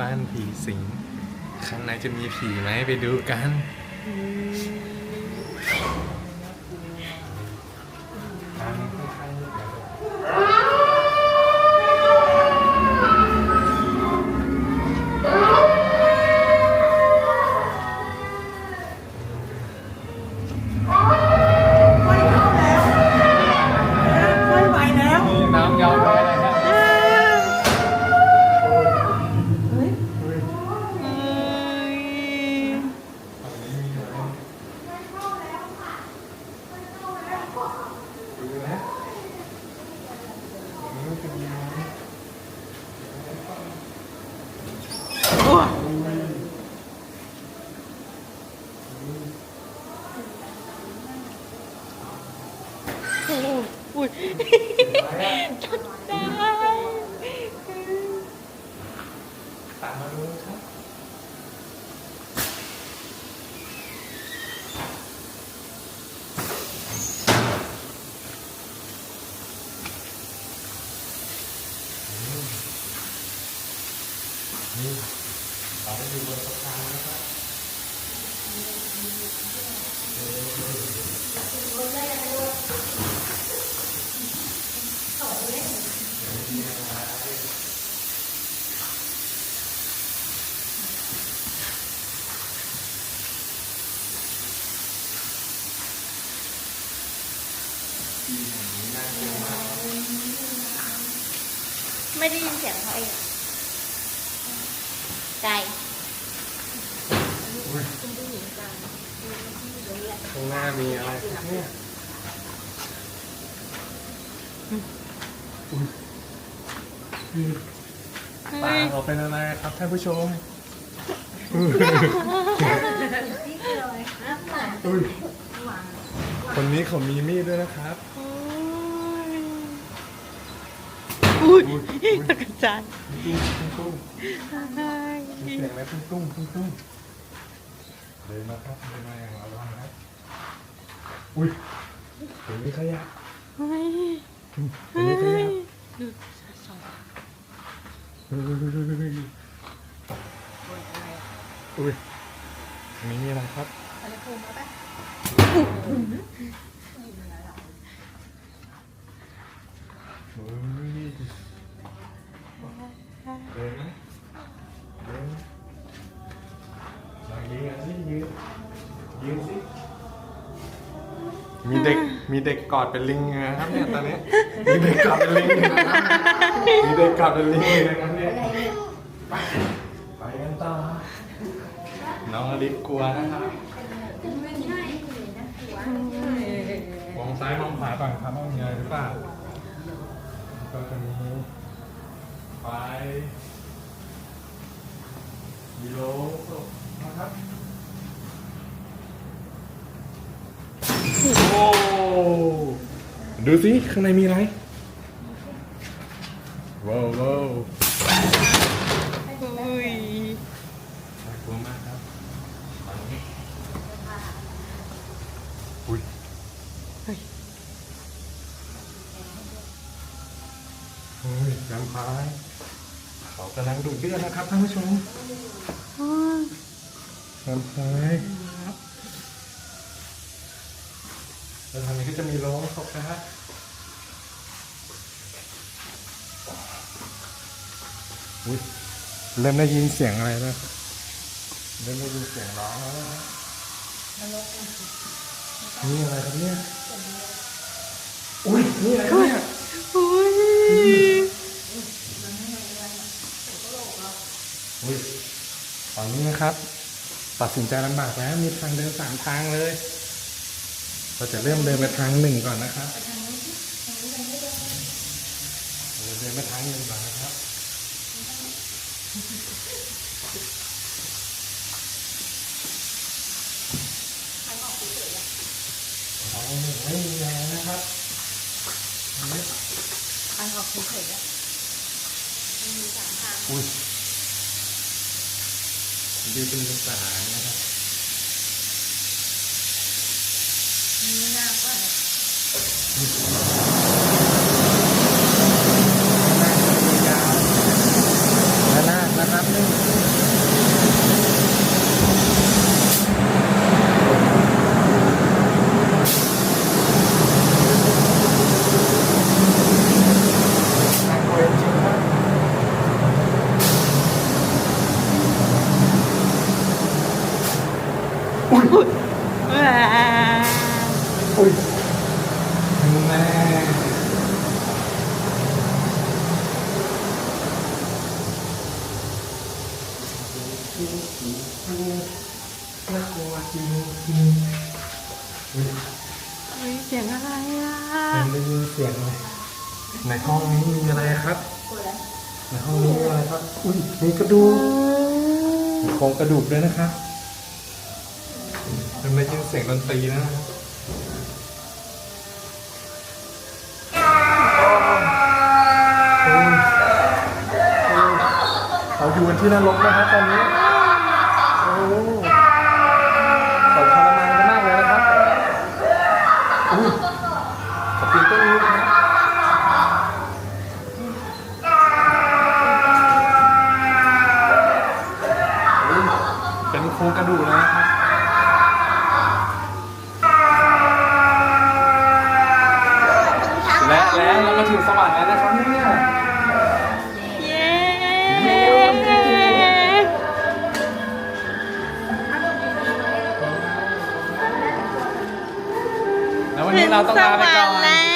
บ้านผีสิง ข้างในจะมีผีไหมไปดูกัน อุ้ยตกใจตามมาดูครับนี่เราอยู่บนสะพานนะครับ ไม่ได้ยินเสียงเขาเองไก่อุ้ยข้างหน้ามีอะไรครับเนี่ยอุ้ยอุ้ยตาเราเป็นอะไรครับท่านผู้ชมอุ้ยค นนี้เขามีมีดด้วยนะครับอุ้ยอุ้ยอุ้ยตกใจตุ้งตุ้งมีเสียงอะไรตุ้งตุ้งตุ้งตุ้งเดินมาครับเดินมาอย่างระวังครับอุ้ยตรงนี้ขยะเฮ้ยตรงนี้ขยะดูสองอุ้ยอันนี้มีอะไรครับโอ้ย เดินไหมเดินลองยืนกันสิยืนยืนสิมีเด็กมีเด็กกอดเป็นลิงอยู่นะครับเนี่ยตอนนี้มีเด็กกอดเป็นลิงอยู่นะครับมีเด็กกอดเป็นลิงอยู่นะครับเนี่ยไปไปกันต่อน้องอลิฟกลัวนะครับ องซ้ายมองขวาก่อนครับว่ามีอะไรหรือเปล่าก็จะมีไฟมีโลนะครับโอ้ดูสิข้างในมีอะไรว้าวว้าว อุ้ย น่ากลัวมากครับตอนนี้อุ้ย เฮ้ย โอ้ยน้ำพายเขากำลังดูดเลือดนะครับท่านผู้ชมอ๋อน้ำพายแล้วทางนี้ก็จะมีโรงศพนะครับอุ้ยเริ่มได้ยินเสียงอะไรแล้วครับเริ่มได้ยินเสียงร้องแล้วนะครับนี่อะไรครับเนี่ย อุ้ยนี่อะไรครับเนี่ยอุ้ย อุ้ยตอนนี้นะครับตัดสินใจลำบากแล้วมีทางเดินสามทางเลย เราจะเริ่มเดินไปทางหนึ่งก่อนนะครับเราเดินไปทางหนึ่งก่อนนะครับทางหนึ่งไม่มีแรงนะครับอันนี้ทางออกเฉยๆอะอุ้ย ดูเป็นสารนะครับมีหน้าก็ อุ้ยอุ้ยแม่น่ากลัวจริงเสียงอะไรอะไม่มีเสียงเลยในห้องนี้มีอะไรครับ ในห้องนี้มีอะไรครับ อุ้ยมีกระดูกโครงกระดูกด้วยนะครับ มันไม่ยินเสียงดนตรีนะเขาอยู่กันที่นั่นลกนะครับตอนนี้ โอู้่สวรรค์แล้วนะครับเนี่ยแล้ววันนี้เราต้องลาไปก่อน